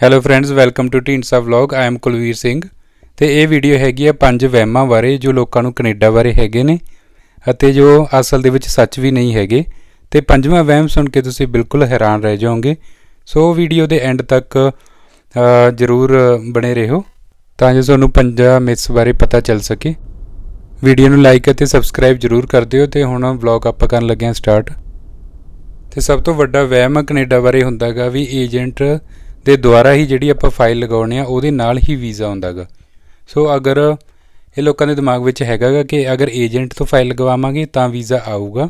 Hello friends welcome to Dhindsa vlog I am Kulvir Singh ਤੇ ਇਹ video ਹੈਗੀ ਆ ਪੰਜ ਵਹਿਮਾਂ ਬਾਰੇ ਜੋ ਲੋਕਾਂ ਨੂੰ ਕੈਨੇਡਾ ਬਾਰੇ ਹੈਗੇ ਨੇ ਅਤੇ ਜੋ ਅਸਲ ਦੇ ਵਿੱਚ ਸੱਚ ਵੀ ਨਹੀਂ ਹੈਗੇ। ਤੇ ਪੰਜਵਾਂ ਵਹਿਮ ਸੁਣ ਕੇ ਤੁਸੀਂ ਬਿਲਕੁਲ ਹੈਰਾਨ ਰਹਿ ਜਾਓਗੇ। ਸੋ ਵੀਡੀਓ ਦੇ ਐਂਡ ਤੱਕ ਜ਼ਰੂਰ ਬਣੇ ਰਹੋ ਤਾਂ ਜੋ ਤੁਹਾਨੂੰ ਪੰਜਾਂ ਮਿਥਸ ਬਾਰੇ ਪਤਾ ਚੱਲ ਸਕੇ। ਵੀਡੀਓ ਨੂੰ ਲਾਈਕ ਅਤੇ ਸਬਸਕ੍ਰਾਈਬ ਜ਼ਰੂਰ ਕਰ ਦਿਓ ਤੇ ਹੁਣ ਵਲੌਗ ਆਪਾਂ ਕਰਨ ਲੱਗੇ ਹਾਂ ਸਟਾਰਟ ਤੇ ਸਭ ਤੋਂ ਵੱਡਾ ਵਹਿਮ ਕੈਨੇਡਾ ਬਾਰੇ ਹੁੰਦਾਗਾ ਵੀ ਏਜੰਟ ਦੇ ਦੁਆਰਾ ਹੀ ਜਿਹੜੀ ਆਪਾਂ ਫਾਈਲ ਲਗਾਉਣੇ ਆ, ਉਹਦੇ ਨਾਲ ਹੀ ਵੀਜ਼ਾ ਹੁੰਦਾਗਾ। ਸੋ ਅਗਰ ਇਹ ਲੋਕਾਂ ਦੇ ਦਿਮਾਗ ਵਿੱਚ ਹੈਗਾਗਾ ਕਿ ਅਗਰ ਏਜੰਟ ਤੋਂ ਫਾਈਲ ਲਗਵਾਵਾਂਗੇ, ਤਾਂ ਵੀਜ਼ਾ ਆਊਗਾ।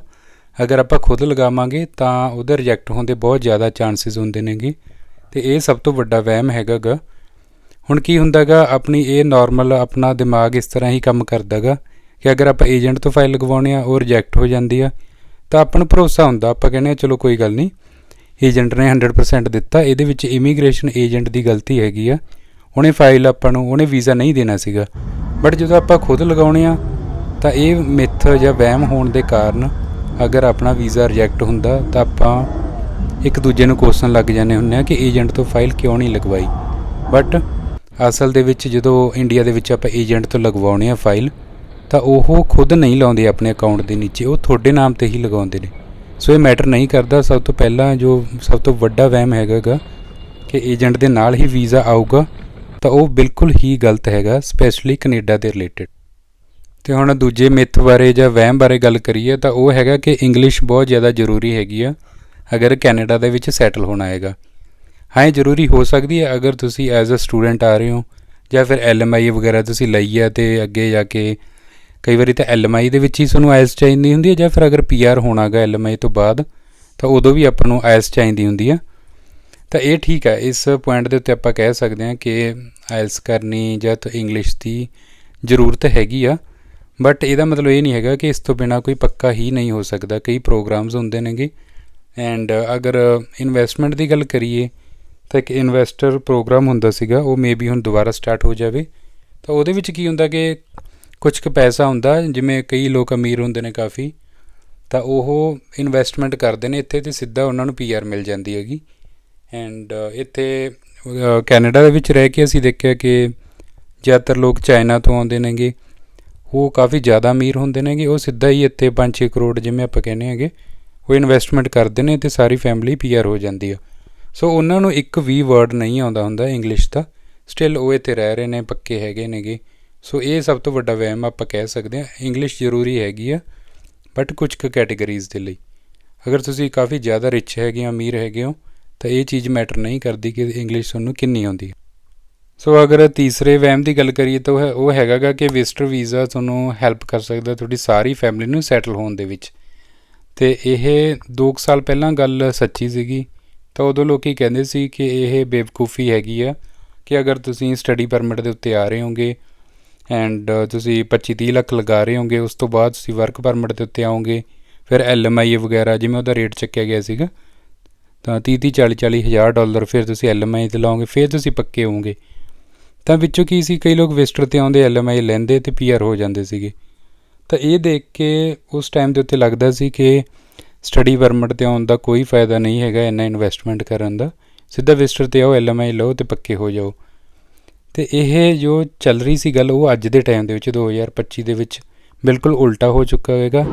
ਅਗਰ ਆਪਾਂ ਖੁਦ ਲਗਾਵਾਂਗੇ, ਤਾਂ ਉਹਦੇ ਰਿਜੈਕਟ ਹੋਣ ਦੇ ਬਹੁਤ ਜ਼ਿਆਦਾ ਚਾਂਸਸ ਹੁੰਦੇ ਨੇਗੇ। ਤੇ ਇਹ ਸਭ ਤੋਂ ਵੱਡਾ ਵਹਿਮ ਹੈਗਾਗਾ। ਹੁਣ ਕੀ ਹੁੰਦਾਗਾ, ਆਪਣੀ ਇਹ ਨਾਰਮਲ ਆਪਣਾ ਦਿਮਾਗ ਇਸ ਤਰ੍ਹਾਂ ਹੀ ਕੰਮ ਕਰਦਾਗਾ ਕਿ ਅਗਰ ਆਪਾਂ ਏਜੰਟ ਤੋਂ ਫਾਈਲ ਲਗਵਾਉਣੇ ਆ, ਉਹ ਰਿਜੈਕਟ ਹੋ ਜਾਂਦੀ ਆ। ਤਾਂ ਆਪਾਂ ਨੂੰ ਭਰੋਸਾ ਹੁੰਦਾ, ਆਪਾਂ ਕਹਿੰਦੇ ਆ, ਚਲੋ ਕੋਈ ਗੱਲ ਨਹੀਂ। ਏਜੰਟ ਨੇ 100% ਦਿੱਤਾ। ਇਹਦੇ ਵਿੱਚ ਇਮੀਗ੍ਰੇਸ਼ਨ ਏਜੰਟ ਦੀ ਗਲਤੀ ਹੈਗੀ ਆ। ਉਹਨੇ ਫਾਈਲ ਆਪਾਂ ਨੂੰ, ਉਹਨੇ ਵੀਜ਼ਾ ਨਹੀਂ ਦੇਣਾ ਸੀਗਾ। ਬਟ ਜਦੋਂ ਆਪਾਂ ਖੁਦ ਲਗਾਉਣੇ ਆ, ਤਾਂ ਇਹ ਮਿੱਥ ਜਾਂ ਵਹਿਮ ਹੋਣ ਦੇ ਕਾਰਨ ਅਗਰ ਆਪਣਾ ਵੀਜ਼ਾ ਰਿਜੈਕਟ ਹੁੰਦਾ, ਤਾਂ ਆਪਾਂ ਇੱਕ ਦੂਜੇ ਨੂੰ ਕੋਸਣ ਲੱਗ ਜਾਂਦੇ ਹੁੰਦੇ ਆ ਕਿ ਏਜੰਟ ਤੋਂ ਫਾਈਲ ਕਿਉਂ ਨਹੀਂ ਲਗਵਾਈ। ਬਟ ਅਸਲ ਦੇ ਵਿੱਚ ਜਦੋਂ ਇੰਡੀਆ ਦੇ ਵਿੱਚ ਆਪਾਂ ਏਜੰਟ ਤੋਂ ਲਗਵਾਉਣੇ ਆ ਫਾਈਲ, ਤਾਂ ਉਹ ਖੁਦ ਨਹੀਂ ਲਾਉਂਦੇ ਆਪਣੇ ਅਕਾਊਂਟ ਦੇ ਨੀਚੇ। ਉਹ ਤੁਹਾਡੇ ਨਾਮ ਤੇ ਹੀ ਲਗਾਉਂਦੇ ਨੇ। ਸੋ ਇਹ ਮੈਟਰ ਨਹੀਂ ਕਰਦਾ। ਸਭ ਤੋਂ ਪਹਿਲਾਂ ਜੋ ਸਭ ਤੋਂ ਵੱਡਾ ਵਹਿਮ ਹੈਗਾਗਾ ਕਿ ਏਜੰਟ ਦੇ ਨਾਲ ਹੀ ਵੀਜ਼ਾ ਆਊਗਾ, ਤਾਂ ਉਹ ਬਿਲਕੁਲ ਹੀ ਗਲਤ ਹੈਗਾ, ਸਪੈਸ਼ਲੀ ਕੈਨੇਡਾ ਦੇ ਰਿਲੇਟਡ। ਤੇ ਹੁਣ ਦੂਜੇ ਮਿੱਥ ਬਾਰੇ ਜਾਂ ਵਹਿਮ ਬਾਰੇ ਗੱਲ ਕਰੀਏ, ਤਾਂ ਉਹ ਹੈਗਾ ਕਿ ਇੰਗਲਿਸ਼ ਬਹੁਤ ਜ਼ਿਆਦਾ ਜ਼ਰੂਰੀ ਹੈਗੀ ਆ, ਅਗਰ ਕੈਨੇਡਾ ਦੇ ਵਿੱਚ ਸੈਟਲ ਹੋਣਾ ਹੈਗਾ। ਹਾਂ, ਇਹ ਜ਼ਰੂਰੀ ਹੋ ਸਕਦੀ ਹੈ, ਅਗਰ ਤੁਸੀਂ ਐਜ਼ ਅ ਸਟੂਡੈਂਟ ਆ ਰਹੇ ਹੋ, ਜਾਂ ਫਿਰ ਐਲਐਮਆਈ ਵਗੈਰਾ ਤੁਸੀਂ ਲਈ ਆ ਤੇ ਅੱਗੇ ਜਾ ਕੇ ਕਈ ਵਾਰੀ ਤਾਂ ਐਲਐਮਆਈ ਦੇ ਵਿੱਚ ਹੀ ਸਾਨੂੰ ਆਇਲਸ ਚਾਹੀਦੀ ਹੁੰਦੀ ਹੈ ਜਾਂ ਫਿਰ ਅਗਰ ਪੀਆਰ ਹੋਣਾਗਾ ਐਲਐਮਆਈ ਤੋਂ ਬਾਅਦ, ਤਾਂ ਉਦੋਂ ਵੀ ਆਪਾਂ ਨੂੰ ਆਇਲਸ ਚਾਹੀਦੀ ਹੁੰਦੀ ਆ ਤਾਂ ਇਹ ਠੀਕ ਹੈ, ਇਸ ਪੁਆਇੰਟ ਦੇ ਉੱਤੇ ਆਪਾਂ ਕਹਿ ਸਕਦੇ ਹਾਂ ਕਿ ਆਇਲਸ ਕਰਨੀ ਜਾਂ ਤਾਂ ਇੰਗਲਿਸ਼ ਦੀ ਜ਼ਰੂਰਤ ਹੈਗੀ ਆ, ਬਟ ਇਹਦਾ ਮਤਲਬ ਇਹ ਨਹੀਂ ਹੈਗਾ ਕਿ ਇਸ ਤੋਂ ਬਿਨਾ ਕੋਈ ਪੱਕਾ ਹੀ ਨਹੀਂ ਹੋ ਸਕਦਾ। ਕਈ ਪ੍ਰੋਗਰਾਮਸ ਹੁੰਦੇ ਨੇਗੇ, ਐਂਡ ਅਗਰ ਇਨਵੈਸਟਮੈਂਟ ਦੀ ਗੱਲ ਕਰੀਏ, ਤਾਂ ਇੱਕ ਇਨਵੈਸਟਰ ਪ੍ਰੋਗਰਾਮ ਹੁੰਦਾ ਸੀਗਾ, ਉਹ ਮੇਬੀ ਹੁਣ ਦੁਬਾਰਾ ਸਟਾਰਟ ਹੋ ਜਾਵੇ। ਤਾਂ ਉਹਦੇ ਵਿੱਚ ਕੀ ਹੁੰਦਾ ਕਿ ਕੁਝ ਕੁ ਪੈਸਾ ਹੁੰਦਾ, ਜਿਵੇਂ ਕਈ ਲੋਕ ਅਮੀਰ ਹੁੰਦੇ ਨੇ ਕਾਫੀ, ਤਾਂ ਉਹ ਇਨਵੈਸਟਮੈਂਟ ਕਰਦੇ ਨੇ, ਇੱਥੇ ਤੇ ਸਿੱਧਾ ਉਹਨਾਂ ਨੂੰ ਪੀਆਰ ਮਿਲ ਜਾਂਦੀ ਹੈਗੀ। ਐਂਡ ਇੱਥੇ ਕੈਨੇਡਾ ਦੇ ਵਿੱਚ ਰਹਿ ਕੇ ਅਸੀਂ ਦੇਖਿਆ ਕਿ ਜ਼ਿਆਦਾਤਰ ਲੋਕ ਚਾਈਨਾ ਤੋਂ ਆਉਂਦੇ ਨੇਗੇ। ਉਹ ਕਾਫੀ ਜ਼ਿਆਦਾ ਅਮੀਰ ਹੁੰਦੇ ਨੇਗੇ। ਉਹ ਸਿੱਧਾ ਹੀ ਇੱਥੇ 5-6 ਕਰੋੜ ਜਿਵੇਂ ਆਪਾਂ ਕਹਿੰਦੇ ਹੈਗੇ, ਉਹ ਇਨਵੈਸਟਮੈਂਟ ਕਰਦੇ ਨੇ ਤੇ ਸਾਰੀ ਫੈਮਿਲੀ ਪੀਆਰ ਹੋ ਜਾਂਦੀ ਆ। ਸੋ ਉਹਨਾਂ ਨੂੰ ਇੱਕ ਵੀ ਵਰਡ ਨਹੀਂ ਆਉਂਦਾ ਹੁੰਦਾ ਇੰਗਲਿਸ਼ ਦਾ। ਸਟਿਲ ਉਹ ਇੱਥੇ ਰਹਿ ਰਹੇ ਨੇ, ਪੱਕੇ ਹੈਗੇ ਨੇਗੇ। ਸੋ ਇਹ ਸਭ ਤੋਂ ਵੱਡਾ ਵਹਿਮ ਆਪਾਂ ਕਹਿ ਸਕਦੇ ਹਾਂ ਇੰਗਲਿਸ਼ ਜ਼ਰੂਰੀ ਹੈਗੀ ਆ ਬਟ ਕੁਝ ਕੁ ਕੈਟਾਗਰੀਜ਼ ਦੇ ਲਈ। ਅਗਰ ਤੁਸੀਂ ਕਾਫੀ ਜ਼ਿਆਦਾ ਰਿਚ ਹੈਗੇ ਹੋ, ਅਮੀਰ ਹੈਗੇ ਹੋ, ਤਾਂ ਇਹ ਚੀਜ਼ ਮੈਟਰ ਨਹੀਂ ਕਰਦੀ ਕਿ ਇੰਗਲਿਸ਼ ਤੁਹਾਨੂੰ ਕਿੰਨੀ ਆਉਂਦੀ ਹੈ। ਸੋ ਅਗਰ ਤੀਸਰੇ ਵਹਿਮ ਦੀ ਗੱਲ ਕਰੀਏ ਤਾਂ ਉਹ ਹੈ- ਉਹ ਹੈਗਾਗਾ ਕਿ ਵਿਜ਼ਟਰ ਵੀਜ਼ਾ ਤੁਹਾਨੂੰ ਹੈਲਪ ਕਰ ਸਕਦਾ ਤੁਹਾਡੀ ਸਾਰੀ ਫੈਮਿਲੀ ਨੂੰ ਸੈਟਲ ਹੋਣ ਦੇ ਵਿੱਚ। ਤੇ ਇਹ 2 ਸਾਲ ਪਹਿਲਾਂ ਗੱਲ ਸੱਚੀ ਸੀਗੀ, ਤਾਂ ਉਦੋਂ ਲੋਕੀ ਕਹਿੰਦੇ ਸੀ ਕਿ ਇਹ ਬੇਵਕੂਫੀ ਹੈਗੀ ਆ ਕਿ ਅਗਰ ਤੁਸੀਂ ਸਟੱਡੀ ਪਰਮਿਟ ਦੇ ਉੱਤੇ ਆ ਰਹੇ ਹੋਗੇ ਐਂਡ uh, ਤੁਸੀਂ 25 30 ਲੱਖ ਲਗਾ ਰਹੇ ਹੋਗੇ, ਉਸ ਤੋਂ ਬਾਅਦ ਤੁਸੀਂ ਵਰਕ ਪਰਮਿਟ ਦੇ ਉੱਤੇ ਆਓਗੇ, ਫਿਰ ਐਲਐਮਆਈ ਵਗੈਰਾ, ਜਿਵੇਂ ਉਹਦਾ ਰੇਟ ਚੱਕਿਆ ਗਿਆ ਸੀਗਾ, ਤਾਂ 30 30 40 40 ਹਜ਼ਾਰ ਡਾਲਰ ਫਿਰ ਤੁਸੀਂ ਐਲਐਮਆਈ ਤੇ ਲਾਓਗੇ, ਫਿਰ ਤੁਸੀਂ ਪੱਕੇ ਹੋਵੋਗੇ। ਤਾਂ ਵਿੱਚੋਂ ਕੀ ਸੀ, ਕਈ ਲੋਕ ਵਿਜ਼ਟਰ ਤੇ ਆਉਂਦੇ ਐਲਐਮਆਈ ਲੈਂਦੇ ਤੇ ਪੀਆਰ ਹੋ ਜਾਂਦੇ ਸੀਗੇ। ਤਾਂ ਇਹ ਦੇਖ ਕੇ ਉਸ ਟਾਈਮ ਦੇ ਉੱਤੇ ਲੱਗਦਾ ਸੀ ਕਿ ਸਟੱਡੀ ਪਰਮਿਟ ਤੇ ਆਉਣ ਦਾ ਕੋਈ ਫਾਇਦਾ ਨਹੀਂ ਹੈਗਾ, ਇੰਨਾ ਇਨਵੈਸਟਮੈਂਟ ਕਰਨ ਦਾ। ਸਿੱਧਾ ਵਿਜ਼ਟਰ ਤੇ ਆਓ ਐਲਐਮਆਈ ਲਓ ਤੇ ਪੱਕੇ ਹੋ ਜਾਓ। ਤੇ ਇਹ ਜੋ ਚੱਲ ਰਹੀ ਸੀ ਗੱਲ, ਉਹ ਅੱਜ ਦੇ ਟਾਈਮ ਦੇ ਵਿੱਚ 2025 ਦੇ ਵਿੱਚ ਬਿਲਕੁਲ ਉਲਟਾ ਹੋ ਚੁੱਕਾ ਹੈਗਾ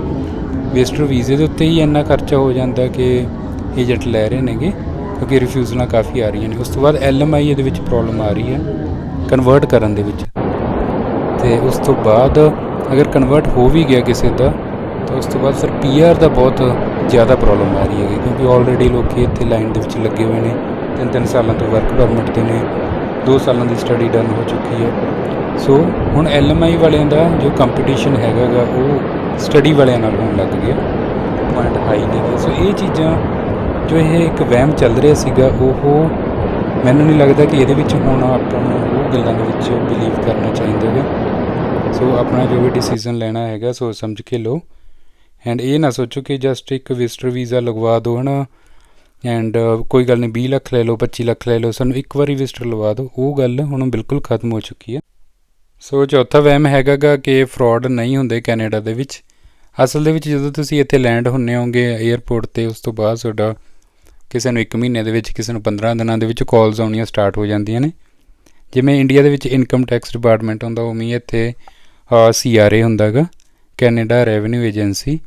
ਵੇਸਟਰ ਵੀਜ਼ੇ ਦੇ ਉੱਤੇ ਹੀ ਇੰਨਾ ਖਰਚਾ ਹੋ ਜਾਂਦਾ ਕਿ ਏਜੰਟ ਲੈ ਰਹੇ ਨੇਗੇ, ਕਿਉਂਕਿ ਰਿਫਿਊਜ਼ਲਾਂ ਕਾਫੀ ਆ ਰਹੀਆਂ ਨੇ। ਉਸ ਤੋਂ ਬਾਅਦ ਐਲਐਮਆਈ ਇਹਦੇ ਵਿੱਚ ਪ੍ਰੋਬਲਮ ਆ ਰਹੀ ਹੈ ਕਨਵਰਟ ਕਰਨ ਦੇ ਵਿੱਚ। ਤੇ ਉਸ ਤੋਂ ਬਾਅਦ ਅਗਰ ਕਨਵਰਟ ਹੋ ਵੀ ਗਿਆ ਕਿਸੇ ਦਾ, ਤਾਂ ਉਸ ਤੋਂ ਬਾਅਦ ਫਿਰ ਪੀਆਰ ਦਾ ਬਹੁਤ ਜ਼ਿਆਦਾ ਪ੍ਰੋਬਲਮ ਆ ਰਹੀ ਹੈਗੀ, ਕਿਉਂਕਿ ਆਲਰੇਡੀ ਲੋਕੀ ਇੱਥੇ ਲਾਈਨ ਦੇ ਵਿੱਚ ਲੱਗੇ ਹੋਏ ਨੇ ਤਿੰਨ ਤਿੰਨ ਸਾਲਾਂ ਤੋਂ ਵਰਕ ਪਰਮਿਟ ਤੇ ਨੇ। 2 ਸਾਲਾਂ ਦੀ ਸਟੱਡੀ ਡਨ ਹੋ ਚੁੱਕੀ ਹੈ। ਸੋ ਹੁਣ ਐਲਐਮਆਈ ਵਾਲਿਆਂ ਦਾ ਜੋ ਕੰਪੀਟੀਸ਼ਨ ਹੈਗਾਗਾ, ਉਹ ਸਟੱਡੀ ਵਾਲਿਆਂ ਨਾਲ ਹੋਣ ਲੱਗ ਗਿਆ। ਪੁਆਇੰਟ ਹਾਈ ਨੇ ਸੋ ਇਹ ਚੀਜ਼ਾਂ ਜੋ ਇਹ ਇੱਕ ਵਹਿਮ ਚੱਲ ਰਿਹਾ ਸੀਗਾ, ਉਹ ਮੈਨੂੰ ਨਹੀਂ ਲੱਗਦਾ ਕਿ ਇਹਦੇ ਵਿੱਚ ਹੁਣ ਆਪਾਂ ਨੂੰ ਉਹ ਗੱਲਾਂ ਦੇ ਵਿੱਚ ਬਿਲੀਵ ਕਰਨਾ ਚਾਹੀਦਾ ਹੈ ਸੋ ਆਪਣਾ ਜੋ ਵੀ ਡਿਸੀਜਨ ਲੈਣਾ ਹੈਗਾ ਸੋ ਸਮਝ ਕੇ ਲਓ। ਐਂਡ ਇਹ ਨਾ ਸੋਚੋ ਕਿ ਜਸਟ ਇੱਕ ਵਿਜ਼ਟਰ ਵੀਜ਼ਾ ਲਗਵਾ ਦਿਓ, ਹਨਾ। ਐਂਡ uh, ਕੋਈ ਗੱਲ ਨਹੀਂ 20 ਲੱਖ ਲੈ ਲਓ 25 ਲੱਖ ਲੈ ਲਓ, ਸਾਨੂੰ ਇੱਕ ਵਾਰੀ ਵਿਜ਼ਟਰ ਲਵਾ ਦਿਓ। ਉਹ ਗੱਲ ਹੁਣ ਬਿਲਕੁਲ ਖਤਮ ਹੋ ਚੁੱਕੀ ਹੈ। ਸੋ ਚੌਥਾ ਵਹਿਮ ਹੈਗਾਗਾ ਕਿ ਫਰਾਡ ਨਹੀਂ ਹੁੰਦੇ ਕੈਨੇਡਾ ਦੇ ਵਿੱਚ। ਅਸਲ ਦੇ ਵਿੱਚ ਜਦੋਂ ਤੁਸੀਂ ਇੱਥੇ ਲੈਂਡ ਹੁੰਨੇ ਹੋਗੇ 에ਅਰਪੋਰਟ ਤੇ, ਉਸ ਤੋਂ ਬਾਅਦ ਤੁਹਾਡਾ ਕਿਸੇ ਨੂੰ 1 ਮਹੀਨੇ ਦੇ ਵਿੱਚ, ਕਿਸੇ ਨੂੰ 15 ਦਿਨਾਂ ਦੇ ਵਿੱਚ ਕਾਲਸ ਆਉਣੀਆਂ ਸਟਾਰਟ ਹੋ ਜਾਂਦੀਆਂ ਨੇ। ਜਿਵੇਂ ਇੰਡੀਆ ਦੇ ਵਿੱਚ ਇਨਕਮ ਟੈਕਸ ਡਿਪਾਰਟਮੈਂਟ ਹੁੰਦਾ, ਉਵੇਂ ਹੀ ਇੱਥੇ ਸੀਆਰਏ ਹੁੰਦਾ ਹੈਗਾ ਕੈਨੇਡਾ ਰੈਵਨਿਊ ਏਜੰਸੀ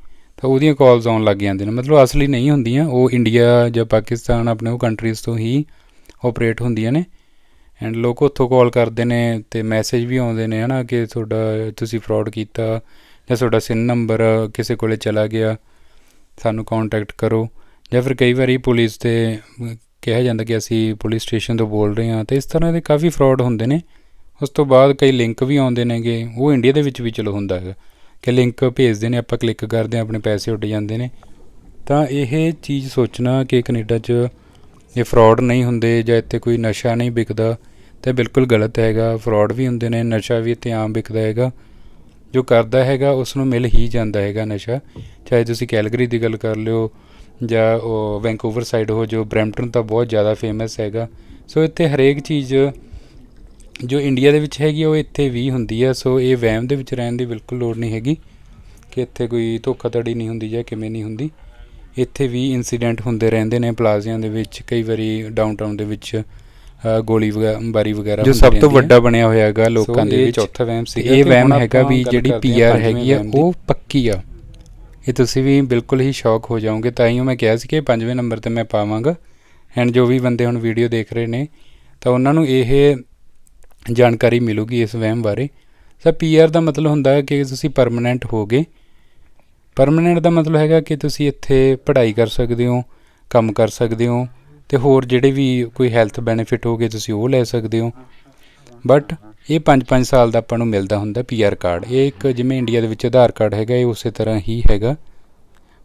ਤਾਂ ਉਹਦੀਆਂ ਕਾਲਸ ਆਉਣ ਲੱਗ ਜਾਂਦੀਆਂ ਨੇ। ਮਤਲਬ ਅਸਲੀ ਨਹੀਂ ਹੁੰਦੀਆਂ, ਉਹ ਇੰਡੀਆ ਜਾਂ ਪਾਕਿਸਤਾਨ ਆਪਣੇ ਉਹ ਕੰਟਰੀਜ਼ ਤੋਂ ਹੀ ਆਪਰੇਟ ਹੁੰਦੀਆਂ ਨੇ। ਐਂਡ ਲੋਕ ਉੱਥੋਂ ਕਾਲ ਕਰਦੇ ਨੇ ਤੇ ਮੈਸੇਜ ਵੀ ਆਉਂਦੇ ਨੇ, ਹਨਾ, ਕਿ ਤੁਹਾਡਾ ਤੁਸੀਂ ਫਰਾਡ ਕੀਤਾ ਜਾਂ ਤੁਹਾਡਾ ਸਿਨ ਨੰਬਰ ਕਿਸੇ ਕੋਲੇ ਚਲਾ ਗਿਆ, ਸਾਨੂੰ ਕੰਟੈਕਟ ਕਰੋ। ਜਾਂ ਫਿਰ ਕਈ ਵਾਰੀ ਪੁਲਿਸ ਤੇ ਕਿਹਾ ਜਾਂਦਾ ਕਿ ਅਸੀਂ ਪੁਲਿਸ ਸਟੇਸ਼ਨ ਤੋਂ ਬੋਲ ਰਹੇ ਹਾਂ ਤੇ ਇਸ ਤਰ੍ਹਾਂ ਦੇ ਕਾਫੀ ਫਰਾਡ ਹੁੰਦੇ ਨੇ। ਉਸ ਤੋਂ ਬਾਅਦ ਕਈ ਲਿੰਕ ਵੀ ਆਉਂਦੇ ਨੇਗੇ, ਉਹ ਇੰਡੀਆ ਦੇ ਵਿੱਚ ਵੀ ਚਲੋ ਹੁੰਦਾ ਹੈਗਾ। ਕਿ ਲਿੰਕ ਭੇਜਦੇ ਨੇ, ਆਪਾਂ ਕਲਿੱਕ ਕਰਦੇ ਹਾਂ, ਆਪਣੇ ਪੈਸੇ ਉੱਡ ਜਾਂਦੇ ਨੇ। ਤਾਂ ਇਹ ਚੀਜ਼ ਸੋਚਣਾ ਕਿ ਕੈਨੇਡਾ 'ਚ ਇਹ ਫਰਾਡ ਨਹੀਂ ਹੁੰਦੇ ਜਾਂ ਇੱਥੇ ਕੋਈ ਨਸ਼ਾ ਨਹੀਂ ਵਿਕਦਾ, ਤੇ ਬਿਲਕੁਲ ਗਲਤ ਹੈਗਾ। ਫਰਾਡ ਵੀ ਹੁੰਦੇ ਨੇ, ਨਸ਼ਾ ਵੀ ਇੱਥੇ ਆਮ ਵਿਕਦਾ ਹੈਗਾ। ਜੋ ਕਰਦਾ ਹੈਗਾ ਉਸ ਨੂੰ ਮਿਲ ਹੀ ਜਾਂਦਾ ਹੈਗਾ ਨਸ਼ਾ। ਚਾਹੇ ਤੁਸੀਂ ਕੈਲਗਰੀ ਦੀ ਗੱਲ ਕਰ ਲਿਓ, ਜਾਂ ਉਹ ਵੈਂਕੂਵਰ ਸਾਈਡ ਹੋ, ਜੋ ਬਰੈਂਪਟਨ ਤਾਂ ਬਹੁਤ ਜ਼ਿਆਦਾ ਫੇਮਸ ਹੈਗਾ। ਸੋ ਇੱਥੇ ਹਰੇਕ ਚੀਜ਼ ਜੋ ਇੰਡੀਆ ਦੇ ਵਿੱਚ ਹੈਗੀ ਉਹ ਇੱਥੇ ਵੀ ਹੁੰਦੀ ਆ ਸੋ ਇਹ ਵਹਿਮ ਦੇ ਵਿੱਚ ਰਹਿਣ ਦੀ ਬਿਲਕੁਲ ਲੋੜ ਨਹੀਂ ਹੈਗੀ ਕਿ ਇੱਥੇ ਕੋਈ ਧੋਖਾਧੜੀ ਨਹੀਂ ਹੁੰਦੀ ਜਾਂ ਕਿਵੇਂ ਨਹੀਂ ਹੁੰਦੀ ਇੱਥੇ ਵੀ ਇਨਸੀਡੈਂਟ ਹੁੰਦੇ ਰਹਿੰਦੇ ਨੇ ਪਲਾਜ਼ਿਆਂ ਦੇ ਵਿੱਚ ਕਈ ਵਾਰੀ ਡਾਊਨਟਾਊਨ ਦੇ ਵਿੱਚ ਗੋਲੀ ਵਗਾ- ਬਾਰੀ ਵਗੈਰਾ ਜੋ ਸਭ ਤੋਂ। ਵੱਡਾ ਬਣਿਆ ਹੋਇਆ ਹੈਗਾ ਲੋਕਾਂ ਦੇ ਵਿੱਚ ਚੌਥਾ ਵਹਿਮ ਸੀਗਾ ਇਹ ਵਹਿਮ ਹੈਗਾ ਵੀ ਜਿਹੜੀ ਪੀਆਰ ਹੈਗੀ ਆ। ਉਹ ਪੱਕੀ ਆ ਇਹ ਤੁਸੀਂ ਵੀ ਬਿਲਕੁਲ ਹੀ ਸ਼ੌਕ ਹੋ ਜਾਓਗੇ ਤਾਂ ਹੀ ਮੈਂ ਕਿਹਾ ਸੀ ਕਿ ਪੰਜਵੇਂ ਨੰਬਰ ਤੇ ਮੈਂ ਪਾਵਾਂਗਾ ਐਂਡ ਜੋ ਵੀ ਬੰਦੇ ਹੁਣ ਵੀਡੀਓ ਦੇਖ ਰਹੇ ਨੇ ਤਾਂ ਉਹਨਾਂ ਨੂੰ ਇਹ ਜਾਣਕਾਰੀ ਮਿਲੂਗੀ ਇਸ ਵਹਿਮ ਬਾਰੇ। ਸਰ ਪੀਆਰ ਦਾ ਮਤਲਬ ਹੁੰਦਾ ਹੈ ਕਿ ਤੁਸੀਂ ਪਰਮਨੈਂਟ ਹੋਗੇ। ਪਰਮਨੈਂਟ ਦਾ ਮਤਲਬ ਹੈਗਾ ਕਿ ਤੁਸੀਂ ਇੱਥੇ ਪੜ੍ਹਾਈ ਕਰ ਸਕਦੇ ਹੋ, ਕੰਮ ਕਰ ਸਕਦੇ ਹੋ ਤੇ ਹੋਰ ਜਿਹੜੇ ਵੀ ਕੋਈ ਹੈਲਥ ਬੈਨੀਫਿਟ ਹੋਗੇ ਤੁਸੀਂ ਉਹ ਲੈ ਸਕਦੇ ਹੋ। ਬਟ ਇਹ 5-5 ਸਾਲ ਦਾ ਆਪਾਂ ਨੂੰ ਮਿਲਦਾ ਹੁੰਦਾ ਪੀਆਰ ਕਾਰਡ ਇਹ ਇੱਕ ਜਿਵੇਂ ਇੰਡੀਆ ਦੇ ਵਿੱਚ ਆਧਾਰ ਕਾਰਡ ਹੈਗਾ, ਇਹ ਉਸੇ ਤਰ੍ਹਾਂ ਹੀ ਹੈਗਾ।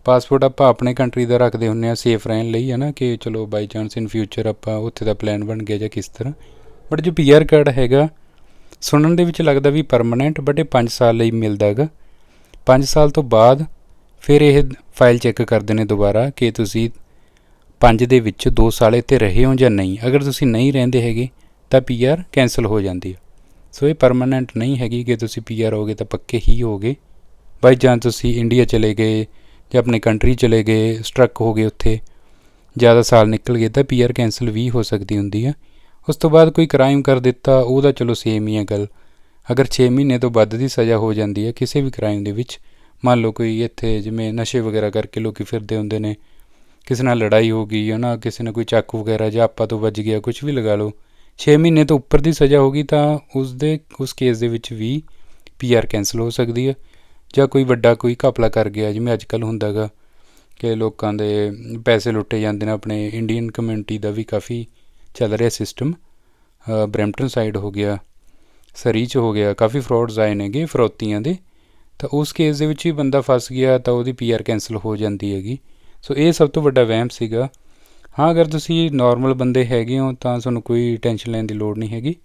ਪਾਸਪੋਰਟ ਆਪਾਂ ਆਪਣੇ ਕੰਟਰੀ ਦਾ ਰੱਖਦੇ ਹੁੰਨੇ ਆ ਸੇਫ ਰਹਿਣ ਲਈ, ਹੈ ਨਾ, ਕਿ ਚਲੋ ਬਾਈ ਚਾਂਸ ਇਨ ਫਿਊਚਰ ਆਪਾਂ ਉੱਥੇ ਦਾ ਪਲਾਨ ਬਣ ਗਿਆ ਜਾਂ ਕਿਸ ਤਰ੍ਹਾਂ। ਬਟ ਜੋ ਪੀਆਰ ਕਾਰਡ ਹੈਗਾ, ਸੁਣਨ ਦੇ ਵਿੱਚ ਲੱਗਦਾ ਵੀ ਪਰਮਨੈਂਟ ਬਟ ਇਹ 5 ਸਾਲ ਲਈ ਮਿਲਦਾ ਹੈਗਾ। 5 ਸਾਲ ਤੋਂ ਬਾਅਦ ਫਿਰ ਇਹ ਫਾਈਲ ਚੈੱਕ ਕਰਦੇ ਨੇ ਦੁਬਾਰਾ ਕਿ ਤੁਸੀਂ 5 ਦੇ ਵਿੱਚ 2 ਸਾਲ ਇੱਥੇ ਰਹੇ ਹੋ ਜਾਂ ਨਹੀਂ। ਅਗਰ ਤੁਸੀਂ ਨਹੀਂ ਰਹਿੰਦੇ ਹੈਗੇ, ਤਾਂ ਪੀਆਰ ਕੈਨਸਲ ਹੋ ਜਾਂਦੀ ਹੈ ਸੋ ਇਹ ਪਰਮਨੈਂਟ ਨਹੀਂ ਹੈਗੀ ਕਿ ਤੁਸੀਂ ਪੀਆਰ ਹੋਗੇ ਤਾਂ ਪੱਕੇ ਹੀ ਹੋਗੇ। ਬਾਈ ਜਾਂ ਤੁਸੀਂ ਇੰਡੀਆ ਚਲੇ ਗਏ ਜਾਂ ਆਪਣੀ ਕੰਟਰੀ ਚਲੇ ਗਏ ਸਟਰਕ ਹੋ ਗਏ ਉੱਥੇ, ਜ਼ਿਆਦਾ ਸਾਲ ਨਿਕਲ ਗਏ ਤਾਂ ਪੀਆਰ ਕੈਨਸਲ ਵੀ ਹੋ ਸਕਦੀ ਹੁੰਦੀ ਹੈ ਉਸ ਤੋਂ ਬਾਅਦ ਕੋਈ ਕ੍ਰਾਈਮ ਕਰ ਦਿੱਤਾ ਉਹਦਾ ਚਲੋ ਸੇਮ ਹੀ ਹੈ ਗੱਲ। ਅਗਰ 6 ਮਹੀਨੇ ਤੋਂ ਵੱਧ ਦੀ ਸਜ਼ਾ ਹੋ ਜਾਂਦੀ ਹੈ ਕਿਸੇ ਵੀ ਕ੍ਰਾਈਮ ਦੇ ਵਿੱਚ, ਮੰਨ ਲਓ ਕੋਈ ਇੱਥੇ ਜਿਵੇਂ ਨਸ਼ੇ ਵਗੈਰਾ ਕਰਕੇ ਲੋਕੀ ਫਿਰਦੇ ਹੁੰਦੇ ਨੇ, ਕਿਸੇ ਨਾਲ ਲੜਾਈ ਹੋ ਗਈ, ਹੈ ਨਾ, ਕਿਸੇ ਨੇ ਕੋਈ ਚਾਕੂ ਵਗੈਰਾ ਜਾਂ ਆਪਾਂ ਤੋਂ ਵੱਜ ਗਿਆ ਕੁਝ ਵੀ ਲਗਾ ਲਓ 6 ਮਹੀਨੇ ਤੋਂ ਉੱਪਰ ਦੀ ਸਜ਼ਾ ਹੋਗੀ ਤਾਂ ਉਸ ਦੇ, ਉਸ ਕੇਸ ਦੇ ਵਿੱਚ ਵੀ ਪੀਆਰ ਕੈਨਸਲ ਹੋ ਸਕਦੀ ਹੈ। ਜਾਂ ਕੋਈ ਵੱਡਾ ਕੋਈ ਘਪਲਾ ਕਰ ਗਿਆ, ਜਿਵੇਂ ਅੱਜ ਕੱਲ੍ਹ ਹੁੰਦਾਗਾ, ਕਿ ਲੋਕਾਂ ਦੇ ਪੈਸੇ ਲੁੱਟੇ ਜਾਂਦੇ ਨੇ, ਆਪਣੇ ਇੰਡੀਅਨ ਕਮਿਊਨਿਟੀ ਦਾ ਵੀ ਕਾਫੀ ਚੱਲ ਰਿਹਾ ਸਿਸਟਮ ਬਰੈਂਪਟਨ ਸਾਈਡ ਹੋ ਗਿਆ, ਸਰੀ 'ਚ ਹੋ ਗਿਆ, ਕਾਫੀ ਫਰਾਡਸ ਆਏ ਨੇਗੇ ਫਰੋਤੀਆਂ ਦੇ। ਤਾਂ ਉਸ ਕੇਸ ਦੇ ਵਿੱਚ ਵੀ ਬੰਦਾ ਫਸ ਗਿਆ ਤਾਂ ਉਹਦੀ ਪੀਆਰ ਕੈਨਸਲ ਹੋ ਜਾਂਦੀ ਹੈਗੀ। ਸੋ ਇਹ ਸਭ ਤੋਂ ਵੱਡਾ ਵਹਿਮ ਸੀਗਾ। ਹਾਂ, ਅਗਰ ਤੁਸੀਂ ਨਾਰਮਲ ਬੰਦੇ ਹੈਗੇ ਹੋ ਤਾਂ ਤੁਹਾਨੂੰ ਕੋਈ ਟੈਨਸ਼ਨ ਲੈਣ ਦੀ ਲੋੜ ਨਹੀਂ ਹੈਗੀ।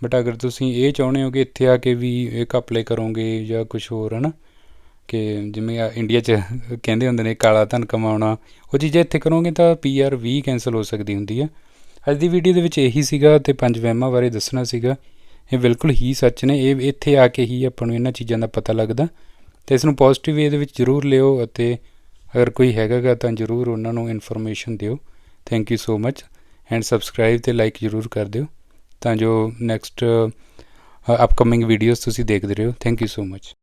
ਬਟ ਅਗਰ ਤੁਸੀਂ ਇਹ ਚਾਹੁੰਦੇ ਹੋ ਕਿ ਇੱਥੇ ਆ ਕੇ ਵੀ ਇਹ ਅਪਲਾਈ ਕਰੋਗੇ ਜਾਂ ਕੁਝ ਹੋਰ, ਹਨਾ? ਕਿ ਜਿਵੇਂ ਇੰਡੀਆ 'ਚ ਕਹਿੰਦੇ ਹੁੰਦੇ ਨੇ, ਕਾਲਾ ਧਨ ਕਮਾਉਣਾ, ਉਹ ਚੀਜ਼ਾਂ ਇੱਥੇ ਕਰੋਗੇ ਤਾਂ ਪੀਆਰ ਵੀ ਕੈਨਸਲ ਹੋ ਸਕਦੀ ਹੁੰਦੀ ਹੈ ਅੱਜ ਦੀ ਵੀਡੀਓ ਦੇ ਵਿੱਚ ਇਹੀ ਸੀਗਾ ਤੇ ਪੰਜ ਵਹਿਮਾਂ ਬਾਰੇ ਦੱਸਣਾ ਸੀਗਾ। ਇਹ ਬਿਲਕੁਲ ਹੀ ਸੱਚ ਨੇ। ਇਹ ਇੱਥੇ ਆ ਕੇ ਹੀ ਆਪਾਂ ਨੂੰ ਇਹਨਾਂ ਚੀਜ਼ਾਂ ਦਾ ਪਤਾ ਲੱਗਦਾ। ਤੇ ਇਸ ਨੂੰ ਪੋਜ਼ਿਟਿਵ ਵੇ ਦੇ ਵਿੱਚ ਜ਼ਰੂਰ ਲਿਓ ਅਤੇ ਅਗਰ ਕੋਈ ਹੈਗਾਗਾ ਤਾਂ ਜ਼ਰੂਰ ਉਹਨਾਂ ਨੂੰ ਇਨਫੋਰਮੇਸ਼ਨ ਦਿਓ। Thank you so much and subscribe ਤੇ ਲਾਈਕ ਜ਼ਰੂਰ ਕਰ ਦਿਓ। ਤਾਂ ਜੋ ਨੈਕਸਟ ਅਪਕਮਿੰਗ ਵੀਡੀਓਜ਼ ਤੁਸੀਂ ਦੇਖਦੇ ਰਹੋ। Thank you so much